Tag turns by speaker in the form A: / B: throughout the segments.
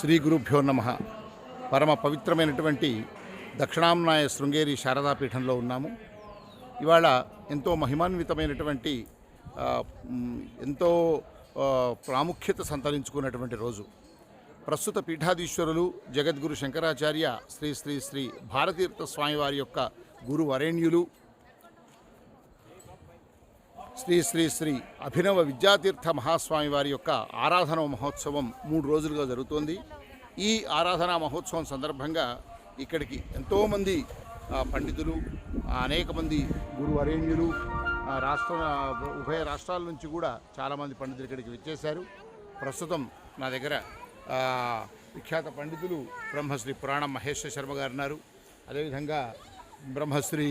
A: శ్రీ గురుభ్యో నమ పరమ పవిత్రమైనటువంటి దక్షిణాంనాయ శృంగేరి శారదాపీఠంలో ఉన్నాము ఇవాళ ఎంతో మహిమాన్వితమైనటువంటి ఎంతో ప్రాముఖ్యత సంతరించుకున్నటువంటి రోజు ప్రస్తుత పీఠాధీశ్వరులు జగద్గురు శంకరాచార్య శ్రీ శ్రీ శ్రీ భారతీర్థ స్వామివారి యొక్క గురు శ్రీ శ్రీ శ్రీ అభినవ విద్యాతీర్థ మహాస్వామి వారి యొక్క ఆరాధన మహోత్సవం మూడు రోజులుగా జరుగుతోంది ఈ ఆరాధనా మహోత్సవం సందర్భంగా ఇక్కడికి ఎంతోమంది పండితులు అనేక మంది గురువరేణ్యులు రాష్ట్ర ఉభయ రాష్ట్రాల నుంచి కూడా చాలామంది పండితులు ఇక్కడికి వచ్చేశారు ప్రస్తుతం నా దగ్గర విఖ్యాత పండితులు బ్రహ్మశ్రీ పురాణం మహేశ్వర శర్మ గారు ఉన్నారు అదేవిధంగా బ్రహ్మశ్రీ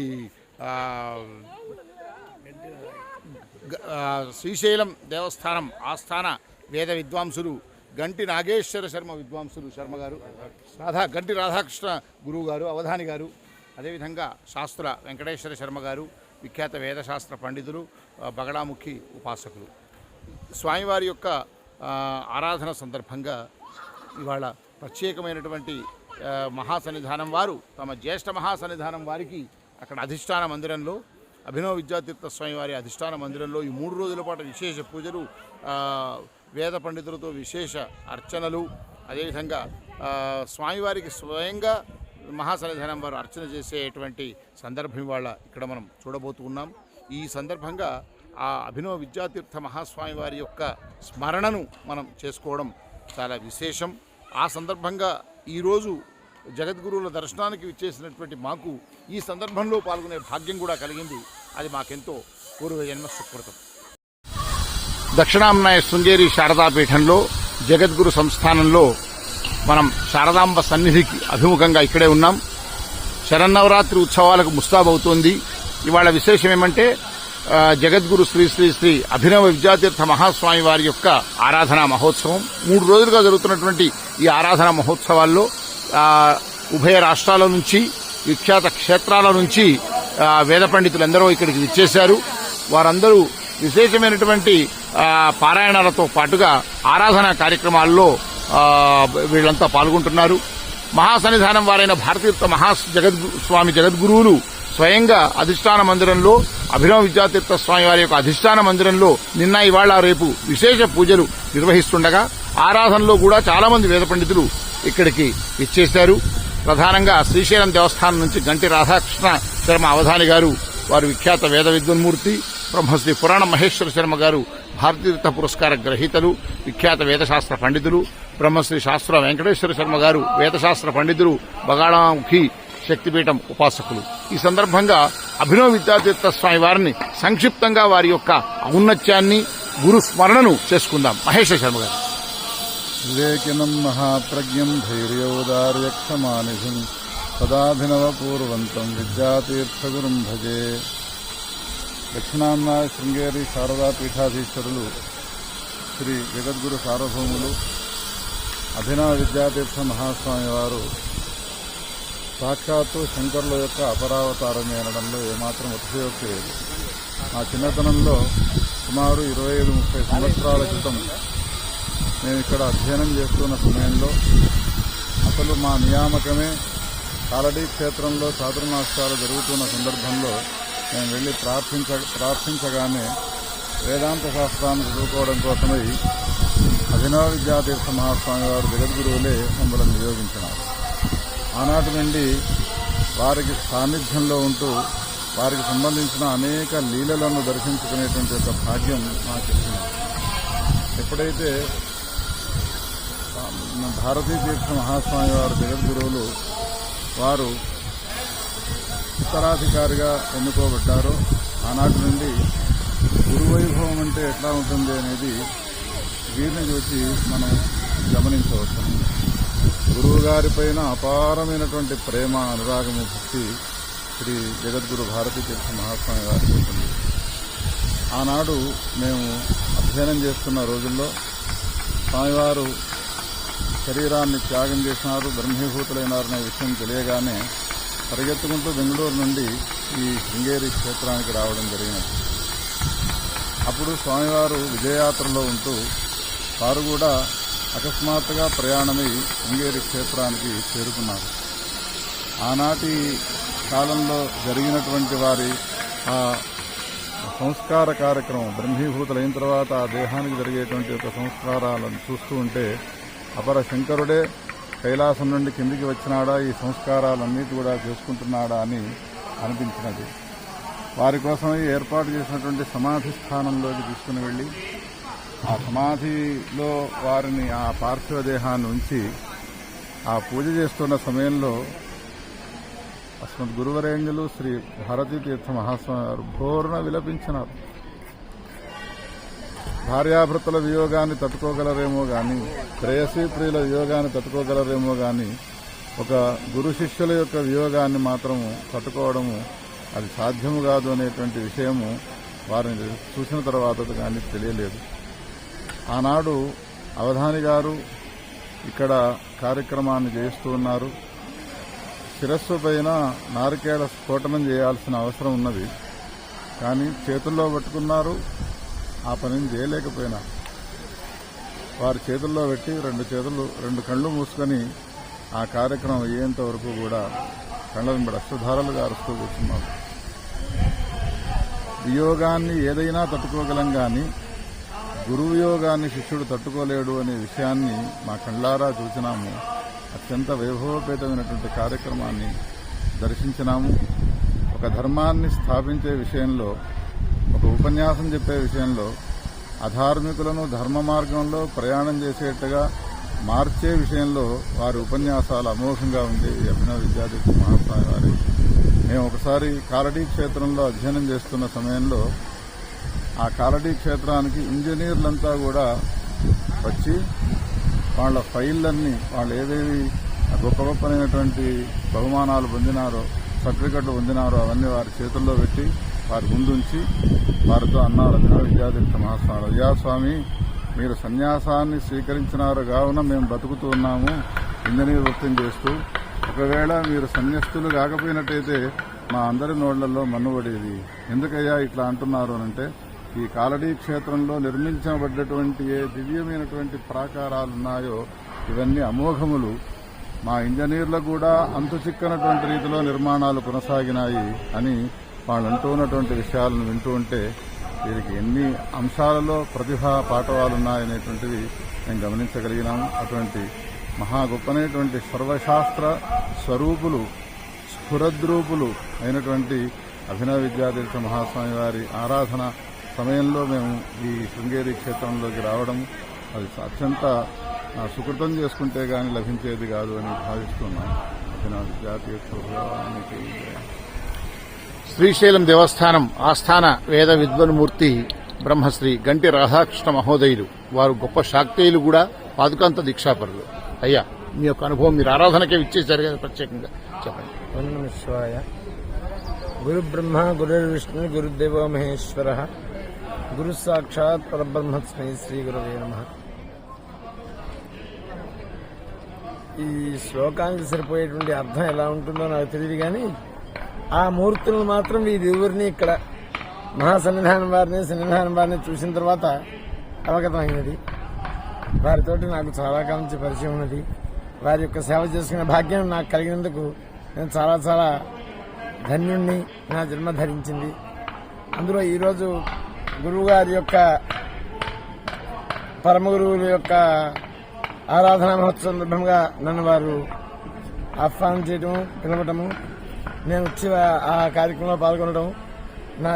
A: శ్రీశైలం దేవస్థానం ఆస్థాన వేద విద్వాంసులు గంటి నాగేశ్వర శర్మ విద్వాంసులు శర్మ గారు రాధా గంటి రాధాకృష్ణ గురువు గారు అవధాని గారు అదేవిధంగా శాస్త్ర వెంకటేశ్వర శర్మ గారు విఖ్యాత వేదశాస్త్ర పండితులు బగడాముఖి ఉపాసకులు స్వామివారి యొక్క ఆరాధన సందర్భంగా ఇవాళ ప్రత్యేకమైనటువంటి మహాసన్నిధానం వారు తమ జ్యేష్ఠ మహాసన్నిధానం వారికి అక్కడ అధిష్టాన మందిరంలో అభినవ విద్యాతీర్థ స్వామి వారి అధిష్టాన మందిరంలో ఈ మూడు రోజుల పాటు విశేష పూజలు వేద పండితులతో విశేష అర్చనలు అదేవిధంగా స్వామివారికి స్వయంగా మహాసన్నిధానం వారు అర్చన చేసేటువంటి సందర్భం వాళ్ళ ఇక్కడ మనం చూడబోతున్నాం ఈ సందర్భంగా ఆ అభినవ విద్యాతీర్థ మహాస్వామి వారి యొక్క స్మరణను మనం చేసుకోవడం చాలా విశేషం ఆ సందర్భంగా ఈరోజు జగద్గురువుల దర్శనానికి ఇచ్చేసినటువంటి మాకు ఈ సందర్భంలో పాల్గొనే భాగ్యం కూడా కలిగింది అది మాకెంతో పూర్వ జన్మ సుకృతం దక్షిణాంనాయ శృంగేరి శారదాపీఠంలో జగద్గురు సంస్థానంలో మనం శారదాంబ సన్నిధికి అభిముఖంగా ఇక్కడే ఉన్నాం శరన్నవరాత్రి ఉత్సవాలకు ముస్తాబవుతోంది ఇవాళ విశేషం ఏమంటే జగద్గురు శ్రీ శ్రీ శ్రీ అభినవ విద్యాతీర్థ మహాస్వామి వారి యొక్క ఆరాధనా మహోత్సవం మూడు రోజులుగా జరుగుతున్నటువంటి ఈ ఆరాధనా మహోత్సవాల్లో ఉభయ రాష్ట్రాల నుంచి విఖ్యాత క్షేత్రాల నుంచి వేద పండితులందరూ ఇక్కడికి విచ్చేశారు వారందరూ విశేషమైనటువంటి పారాయణాలతో పాటుగా ఆరాధనా కార్యక్రమాల్లో వీళ్ళంతా పాల్గొంటున్నారు మహాసన్నిధానం వారైన భారతీర్థ మహా జగద్ స్వామి జగద్గురువులు స్వయంగా అధిష్టాన మందిరంలో అభినవ విద్యాతీర్థ స్వామి వారి యొక్క అధిష్టాన మందిరంలో నిన్న ఇవాళ రేపు విశేష పూజలు నిర్వహిస్తుండగా ఆరాధనలో కూడా చాలా మంది వేద పండితులు ఇక్కడికి ఇచ్చేశారు ప్రధానంగా శ్రీశైలం దేవస్థానం నుంచి గంటి రాధాకృష్ణ శర్మ అవధాని గారు వారు విఖ్యాత వేద విద్వన్మూర్తి బ్రహ్మశ్రీ పురాణ మహేశ్వర శర్మ గారు భారతీయత పురస్కార గ్రహీతలు విఖ్యాత వేదశాస్త్ర పండితులు బ్రహ్మశ్రీ శాస్త్ర వెంకటేశ్వర శర్మ గారు వేదశాస్త్ర పండితులు బగాళాముఖి శక్తిపీఠం ఉపాసకులు ఈ సందర్భంగా అభినవ విద్యాతీర్థ స్వామి వారిని సంక్షిప్తంగా వారి యొక్క ఔన్నత్యాన్ని గురు స్మరణను చేసుకుందాం మహేశ్వర శర్మ గారు
B: विवेकिनं महाप्रज्ञं धैर्योदार्यक्षमानिधिं పూర్వంతం విద్యాతీర్థగురుం భజే దక్షిణాన్నాయ శృంగేరి శారదా పీఠాధీశ్వరులు శ్రీ జగద్గురు సార్వభౌములు అభినవ విద్యాతీర్థ మహాస్వామి వారు సాక్షాత్తు శంకరుల యొక్క అపరావతారమే అనడంలో ఏమాత్రం అతిశయోక్తి లేదు ఆ చిన్నతనంలో సుమారు ఇరవై ఐదు ముప్పై సంవత్సరాల క్రితం మేము ఇక్కడ అధ్యయనం చేస్తున్న సమయంలో అసలు మా నియామకమే కాలడీ క్షేత్రంలో చాతుర్మాసాలు జరుగుతున్న సందర్భంలో మేము వెళ్ళి ప్రార్థించ ప్రార్థించగానే వేదాంత శాస్త్రాన్ని చదువుకోవడం కోసమై అభినవ విద్యాతీర్థ మహాస్వామి వారు జగద్గురువులే మమ్మల్ని నియోగించినారు ఆనాటి నుండి వారికి సాన్నిధ్యంలో ఉంటూ వారికి సంబంధించిన అనేక లీలలను దర్శించుకునేటువంటి ఒక భాగ్యం మాకు ఎప్పుడైతే భారతీయ తీర్థ మహాస్వామి వారు జగద్గురువులు వారు ఉత్తరాధికారిగా ఎన్నుకోబడ్డారు ఆనాటి నుండి గురువైభవం అంటే ఎట్లా ఉంటుంది అనేది వీరిని చూసి మనం గమనించవచ్చు గురువుగారిపైన అపారమైనటువంటి ప్రేమ అనురాగము పుట్టి శ్రీ జగద్గురు భారతీ తీర్థ మహాస్వామి గారు ఉంటుంది ఆనాడు మేము అధ్యయనం చేస్తున్న రోజుల్లో స్వామివారు శరీరాన్ని త్యాగం చేసినారు బ్రహ్మీభూతులైనారనే విషయం తెలియగానే పరిగెత్తుకుంటూ బెంగళూరు నుండి ఈ శృంగేరి క్షేత్రానికి రావడం జరిగినది అప్పుడు స్వామివారు విజయయాత్రలో ఉంటూ వారు కూడా అకస్మాత్తుగా ప్రయాణమై శృంగేరి క్షేత్రానికి చేరుకున్నారు ఆనాటి కాలంలో జరిగినటువంటి వారి ఆ సంస్కార కార్యక్రమం బ్రహ్మీభూతులైన తర్వాత ఆ దేహానికి జరిగేటువంటి ఒక సంస్కారాలను చూస్తూ ఉంటే అపర శంకరుడే కైలాసం నుండి కిందికి వచ్చినాడా ఈ సంస్కారాలన్నిటి కూడా చేసుకుంటున్నాడా అని అనిపించినది వారి కోసం ఏర్పాటు చేసినటువంటి సమాధి స్థానంలోకి తీసుకుని వెళ్ళి ఆ సమాధిలో వారిని ఆ పార్థివ దేహాన్ని ఉంచి ఆ పూజ చేస్తున్న సమయంలో అస్మద్ గురువరేంజులు శ్రీ భారతీ తీర్థ మహాస్వామి గారు భోరున విలపించినారు భార్యాభర్తల వియోగాన్ని తట్టుకోగలరేమో కానీ ప్రేయసీ ప్రియుల వియోగాన్ని తట్టుకోగలరేమో కానీ ఒక గురు శిష్యుల యొక్క వియోగాన్ని మాత్రము తట్టుకోవడము అది సాధ్యము కాదు అనేటువంటి విషయము వారిని చూసిన తర్వాత కానీ తెలియలేదు ఆనాడు అవధాని గారు ఇక్కడ కార్యక్రమాన్ని చేస్తూ ఉన్నారు శిరస్సు పైన నారికేళ స్ఫోటనం చేయాల్సిన అవసరం ఉన్నది కానీ చేతుల్లో పట్టుకున్నారు ఆ పనిని చేయలేకపోయినా వారి చేతుల్లో పెట్టి రెండు చేతులు రెండు కళ్ళు మూసుకొని ఆ కార్యక్రమం అయ్యేంత వరకు కూడా కళ్ళను రక్తధారలుగా అరుస్తూ కూర్చున్నాం వియోగాన్ని ఏదైనా తట్టుకోగలం కానీ గురువియోగాన్ని శిష్యుడు తట్టుకోలేడు అనే విషయాన్ని మా కళ్ళారా చూసినాము అత్యంత వైభవపేతమైనటువంటి కార్యక్రమాన్ని దర్శించినాము ఒక ధర్మాన్ని స్థాపించే విషయంలో ఒక ఉపన్యాసం చెప్పే విషయంలో అధార్మికులను ధర్మ మార్గంలో ప్రయాణం చేసేట్టుగా మార్చే విషయంలో వారి ఉపన్యాసాలు అమోఘంగా ఉంది అభినవ విద్యార్థి మహాస్వామి వారి మేము ఒకసారి కాలడీ క్షేత్రంలో అధ్యయనం చేస్తున్న సమయంలో ఆ కాలడీ క్షేత్రానికి ఇంజనీర్లంతా కూడా వచ్చి వాళ్ళ ఫైళ్ళన్నీ వాళ్ళు ఏదేవి గొప్ప గొప్పనైనటువంటి బహుమానాలు పొందినారో సర్టిఫికెట్లు పొందినారో అవన్నీ వారి చేతుల్లో పెట్టి వారి ముందుంచి వారితో అన్నారు విద్యాదిత్య మహాస్వామి అయ్యాస్వామి మీరు సన్యాసాన్ని స్వీకరించినారు కావున మేము బతుకుతూ ఉన్నాము ఇందని వృత్తం చేస్తూ ఒకవేళ మీరు సన్యస్తులు కాకపోయినట్టయితే మా అందరి నోళ్లలో మన్నుబడేది ఎందుకయ్యా ఇట్లా అంటున్నారు అనంటే ఈ కాలడీ క్షేత్రంలో నిర్మించబడ్డటువంటి ఏ దివ్యమైనటువంటి ప్రాకారాలు ఉన్నాయో ఇవన్నీ అమోఘములు మా ఇంజనీర్లు కూడా అంతు చిక్కనటువంటి రీతిలో నిర్మాణాలు కొనసాగినాయి అని వాళ్ళు అంటూ ఉన్నటువంటి విషయాలను వింటూ ఉంటే వీరికి ఎన్ని అంశాలలో ప్రతిభా పాఠవాలు ఉన్నాయనేటువంటిది మేము గమనించగలిగినాము అటువంటి మహా గొప్పనైనటువంటి సర్వశాస్త్ర స్వరూపులు స్ఫురద్రూపులు అయినటువంటి అభినవ విద్యాతీర్థ మహాస్వామి వారి ఆరాధన సమయంలో మేము ఈ శృంగేరి క్షేత్రంలోకి రావడం అది అత్యంత సుకృతం చేసుకుంటే కానీ లభించేది కాదు అని భావిస్తున్నాం అభినవ విద్యాతీర్థానికి
A: శ్రీశైలం దేవస్థానం ఆస్థాన వేద విద్వన్మూర్తి బ్రహ్మశ్రీ గంటి రాధాకృష్ణ మహోదయులు వారు గొప్ప శాక్తేయులు కూడా పాదుకాంత దీక్షాపరులు అయ్యా మీ యొక్క అనుభవం మీరు ఆరాధనకే ఇచ్చేశారు కదా ప్రత్యేకంగా చెప్పండి
C: గురు బ్రహ్మ గురు విష్ణు గురుదేవ మహేశ్వర
A: గురు సాక్షాత్ పరబ్రహ్మస్మై శ్రీ గురువే నమ
C: ఈ శ్లోకానికి సరిపోయేటువంటి అర్థం ఎలా ఉంటుందో నాకు తెలియదు కానీ ఆ మూర్తులను మాత్రం వీరిరువురిని ఇక్కడ మహాసన్నిధానం వారిని సన్నిధానం వారిని చూసిన తర్వాత అవగతమైనది వారితో నాకు
A: చాలా కాలం నుంచి పరిచయం ఉన్నది వారి యొక్క సేవ చేసుకునే భాగ్యం నాకు కలిగినందుకు నేను చాలా చాలా ధన్యుణ్ణి నా జన్మ ధరించింది అందులో ఈరోజు గురువుగారి యొక్క పరమ గురువుల యొక్క ఆరాధనా మహోత్సవం సందర్భంగా నన్ను వారు ఆహ్వానం చేయటము పిలవటము నేను వచ్చి ఆ కార్యక్రమంలో పాల్గొనడం నా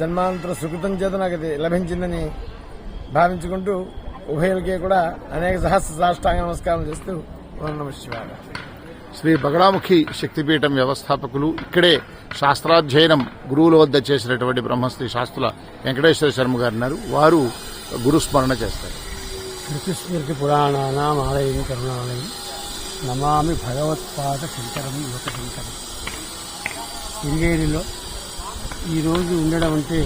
A: జన్మాంతర సుకృతం
C: చేత నాకు అది లభించిందని భావించుకుంటూ ఉభయలకే కూడా అనేక సహస్ర సాష్టాంగ నమస్కారం చేస్తూ ఓం
A: శ్రీ బగడాముఖి శక్తిపీఠం వ్యవస్థాపకులు ఇక్కడే శాస్త్రాధ్యయనం గురువుల వద్ద చేసినటువంటి బ్రహ్మశ్రీ శాస్త్రుల వెంకటేశ్వర శర్మ గారు ఉన్నారు వారు గురుస్మరణ చేస్తారు
C: శృతిస్మృతి పురాణానామాలయం కరుణాలయం నమామి భగవత్పాద శంకరం యువత శంకరం సింగేరిలో ఈరోజు ఉండడం అంటే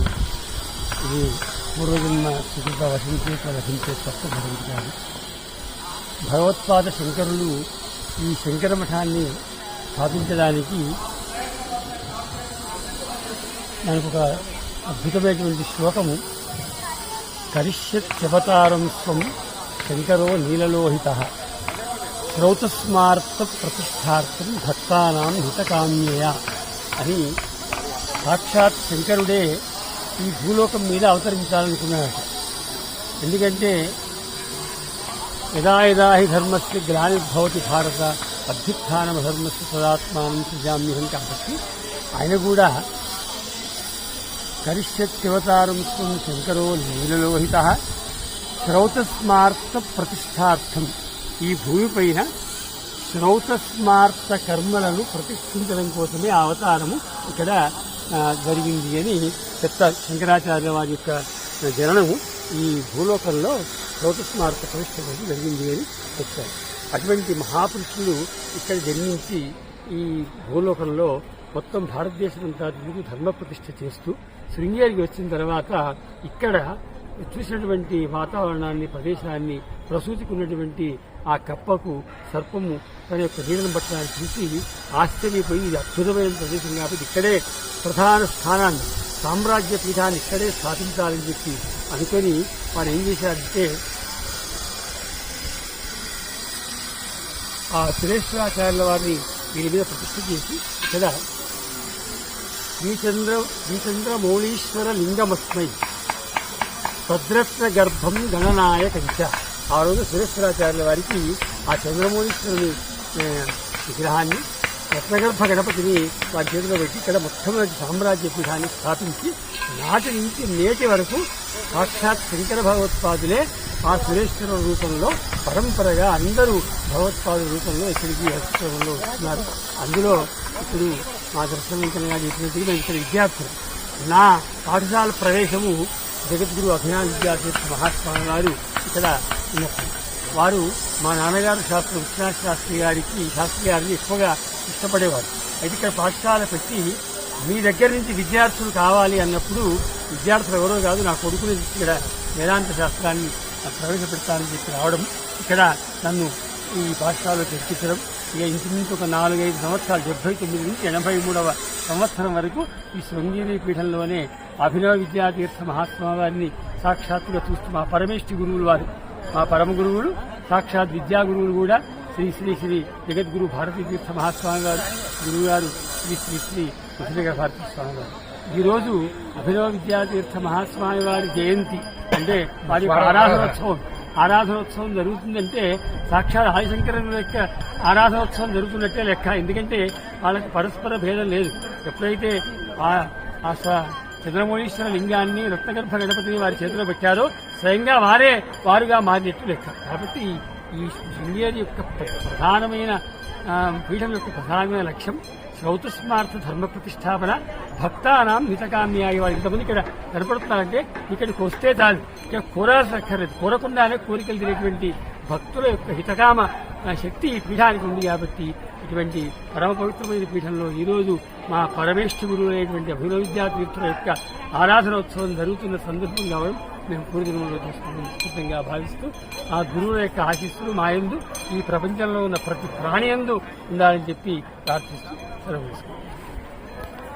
C: ఇది పూర్వజన్మ సుకృత వహించే వహించే తప్ప భరించి భగవత్పాద శంకరులు ఈ శంకర మఠాన్ని స్థాపించడానికి మనకు ఒక అద్భుతమైనటువంటి శ్లోకము కరిష్యవతారం స్వం శంకరో నీలలోహిత శ్రౌతస్మార్థ ప్రతిష్టార్థం భక్తానాం హితకామ్యయ అని సాక్షాత్ శంకరుడే ఈ భూలోకం మీద అవతరించాలనుకున్నాడు ఎందుకంటే యదా యదా హి ధర్మస్య గ్లానిర్భవతి భారత అభ్యుత్థానమ ధర్మస్ సదాత్మానం సృజామ్యహం కాబట్టి ఆయన కూడా కరిష్యత్యవతారం స్వం శంకరో నీలలోహిత శ్రౌతస్మార్త ప్రతిష్టార్థం ఈ భూమిపైన శ్రౌతస్మార్త కర్మలను ప్రతిష్ఠించడం కోసమే ఆ అవతారము ఇక్కడ జరిగింది అని పెద్ద శంకరాచార్య వారి యొక్క జననము ఈ భూలోకంలో శ్రౌతస్మార్త ప్రతిష్ఠ జరిగింది అని చెప్తారు అటువంటి మహాపురుషులు ఇక్కడ జన్మించి ఈ భూలోకంలో మొత్తం భారతదేశం అంతా ధర్మ ప్రతిష్ట చేస్తూ శృంగేరికి వచ్చిన తర్వాత ఇక్కడ చూసినటువంటి వాతావరణాన్ని ప్రదేశాన్ని ప్రసూతికి ఉన్నటువంటి ఆ కప్పకు సర్పము తన యొక్క నీళ్ళను పట్టడానికి చూసి ఆశ్చర్యపోయి ఇది అద్భుతమైన ప్రదేశం కాబట్టి ఇక్కడే ప్రధాన స్థానాన్ని సామ్రాజ్య పీఠాన్ని ఇక్కడే స్థాపించాలని చెప్పి అనుకొని వారు ఏం చేశారంటే ఆ శ్రేష్ఠాచార్యుల వారిని వీరి మీద ప్రతిష్ట చేసి ఇక్కడ శ్రీచంద్ర శ్రీచంద్రమౌళీశ్వర లింగమస్మై భద్రస్న గర్భం గణనాయ కంచ ఆ రోజు సురేశ్వరాచార్యుల వారికి ఆ చంద్రమౌళీశ్వరుని విగ్రహాన్ని రత్నగర్భ గణపతిని వారి చేతిలో పెట్టి ఇక్కడ మొట్టమొదటి సామ్రాజ్య పీఠాన్ని స్థాపించి నాటి నుంచి నేటి వరకు సాక్షాత్ శంకర భగవత్పాదులే ఆ సురేశ్వర రూపంలో పరంపరగా అందరూ భగవత్పాదుల రూపంలో ఇక్కడికి హస్తంలో వస్తున్నారు అందులో ఇప్పుడు మా దర్శనం చెప్పినట్టుగా ఇక్కడ విద్యార్థులు నా పాఠశాల ప్రవేశము జగద్గురు అభినా విద్యాపీఠ గారు ఇక్కడ వారు మా నాన్నగారు శాస్త్రి విశ్వనాథ్ శాస్త్రి గారికి శాస్త్రి గారిని ఎక్కువగా ఇష్టపడేవారు అయితే ఇక్కడ పాఠశాల పెట్టి మీ దగ్గర నుంచి విద్యార్థులు కావాలి అన్నప్పుడు విద్యార్థులు ఎవరో కాదు నా కొడుకుని ఇక్కడ వేదాంత శాస్త్రాన్ని ప్రవేశపెడతానని చెప్పి రావడం ఇక్కడ నన్ను ఈ పాఠశాలలో చర్చించడం ఇక ఇంచుమించు ఒక నాలుగైదు సంవత్సరాలు డెబ్బై తొమ్మిది నుంచి ఎనభై మూడవ సంవత్సరం వరకు ఈ శృంగేరి పీఠంలోనే అభినవ విద్యాతీర్థ మహాస్వామి వారిని సాక్షాత్తుగా చూస్తూ మా పరమేష్టి గురువులు వారు మా పరమ గురువులు సాక్షాత్ విద్యా గురువులు కూడా శ్రీ శ్రీ శ్రీ జగద్గురు భారతీతీర్థ మహాస్వామి గారు గురువుగారు శ్రీ శ్రీ శ్రీ ముసలిగ భారతీ స్వామి గారు ఈరోజు అభినవ విద్యాతీర్థ మహాస్వామి వారి జయంతి అంటే వారి ప్రాణాహోత్సవం ఆరాధనోత్సవం జరుగుతుందంటే సాక్షాత్ ఆదిశంకరం యొక్క ఆరాధనోత్సవం జరుగుతున్నట్టే లెక్క ఎందుకంటే వాళ్ళకి పరస్పర భేదం లేదు ఎప్పుడైతే ఆ చంద్రమౌళీశ్వర లింగాన్ని రత్నగర్భ గణపతిని వారి చేతిలో పెట్టారో స్వయంగా వారే వారుగా మారినట్టు లెక్క కాబట్టి ఈ శృంగేరి యొక్క ప్రధానమైన పీఠం యొక్క ప్రధానమైన లక్ష్యం శ్రౌతస్మార్థ ధర్మ ప్రతిష్టాపన మితకామి అయ్యే వాళ్ళు ఇంతమంది ఇక్కడ నిలబడుతున్నారంటే ఇక్కడికి వస్తే చాలు ఇక్కడ కోరాల్సక్కర్లేదు కోరకుండానే కోరికలు తినేటువంటి భక్తుల యొక్క హితకామ శక్తి ఈ పీఠానికి ఉంది కాబట్టి ఇటువంటి పరమ పవిత్రమైన పీఠంలో ఈరోజు మా పరమేశ్వర గురువు అనేటువంటి అభినవ విద్యాతీర్థుల యొక్క ఆరాధనోత్సవం జరుగుతున్న సందర్భం కావడం మేము పూర్వజన్మలో తీసుకుంటుగా భావిస్తూ ఆ గురువుల యొక్క ఆశీస్సులు మాయందు ఈ ప్రపంచంలో ఉన్న ప్రతి ప్రాణి ఎందు ఉండాలని చెప్పి ప్రార్థిస్తూ సెలవు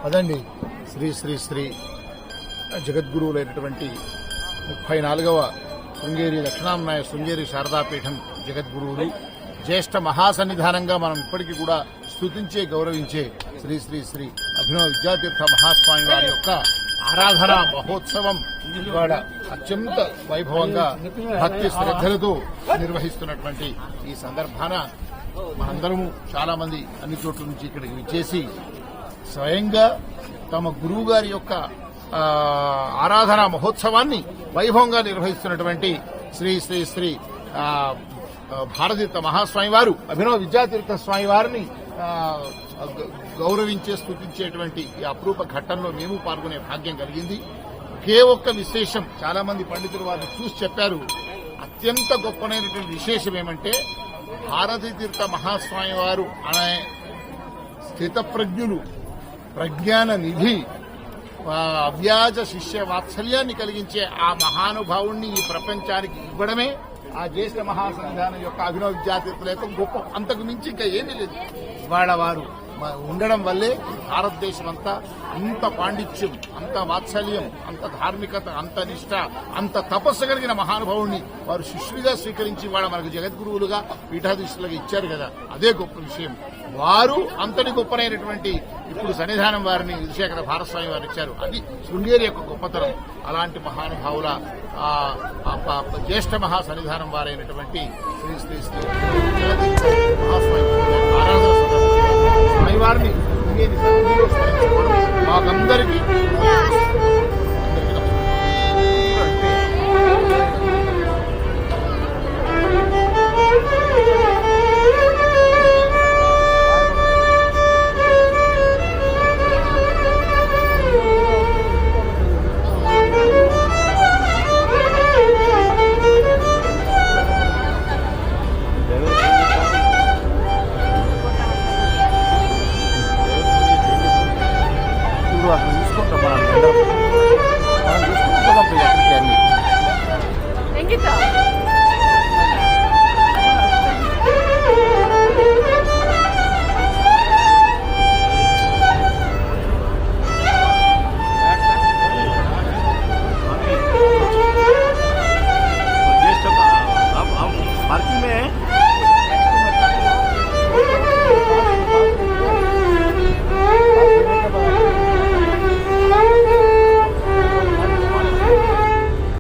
A: పదండి శ్రీ శ్రీ శ్రీ జగద్గురువులైనటువంటి ముప్పై నాలుగవ శృంగేరి దక్షిణాంనాయ శృంగేరి శారదాపీఠం జగద్గురువులు జ్యేష్ఠ మహాసన్నిధానంగా మనం ఇప్పటికీ కూడా స్థుతించే గౌరవించే శ్రీ శ్రీ శ్రీ అభినవ విద్యాతీర్థ మహాస్వామి వారి యొక్క ఆరాధన మహోత్సవం ఇవాళ అత్యంత వైభవంగా భక్తి శ్రద్ధలతో నిర్వహిస్తున్నటువంటి ఈ సందర్భాన మనందరము చాలా మంది అన్ని చోట్ల నుంచి ఇక్కడికి విచ్చేసి స్వయంగా తమ గురువు గారి యొక్క ఆరాధన మహోత్సవాన్ని వైభవంగా నిర్వహిస్తున్నటువంటి శ్రీ శ్రీ శ్రీ భారతీర్థ మహాస్వామి వారు అభినవ విద్యాతీర్థ స్వామి వారిని గౌరవించే స్థుతించేటువంటి ఈ అపరూప ఘట్టంలో మేము పాల్గొనే భాగ్యం కలిగింది ఒకే ఒక్క విశేషం చాలా మంది పండితులు వారిని చూసి చెప్పారు అత్యంత గొప్పనైనటువంటి విశేషం ఏమంటే భారతీతీర్థ మహాస్వామి వారు అనే స్థితప్రజ్ఞులు ప్రజ్ఞాన నిధి అవ్యాజ శిష్య వాత్సల్యాన్ని కలిగించే ఆ మహానుభావుణ్ణి ఈ ప్రపంచానికి ఇవ్వడమే ఆ జ్యేష్ఠ మహాసంధానం యొక్క అభినవ విద్యాతీర్థుల లేక గొప్ప అంతకు మించి ఇంకా ఏమీ లేదు ఇవాళ వారు ఉండడం వల్లే భారతదేశం అంతా అంత పాండిత్యం అంత వాత్సల్యం అంత ధార్మికత అంత నిష్ట అంత తపస్సు కలిగిన మహానుభావుడిని వారు శిష్యులుగా స్వీకరించి వాళ్ళ మనకు జగద్గురువులుగా పీఠాధీశులుగా ఇచ్చారు కదా అదే గొప్ప విషయం వారు అంతటి గొప్పనైనటువంటి ఇప్పుడు సన్నిధానం వారిని విశాఖ భారస్వామి వారు ఇచ్చారు అది శృంగేరి యొక్క గొప్పతనం అలాంటి మహానుభావుల జ్యేష్ఠ మహా సన్నిధానం వారైనటువంటి శ్రీ శ్రీ శ్రీ ఆరాధన పరివారిని మాకందరికీ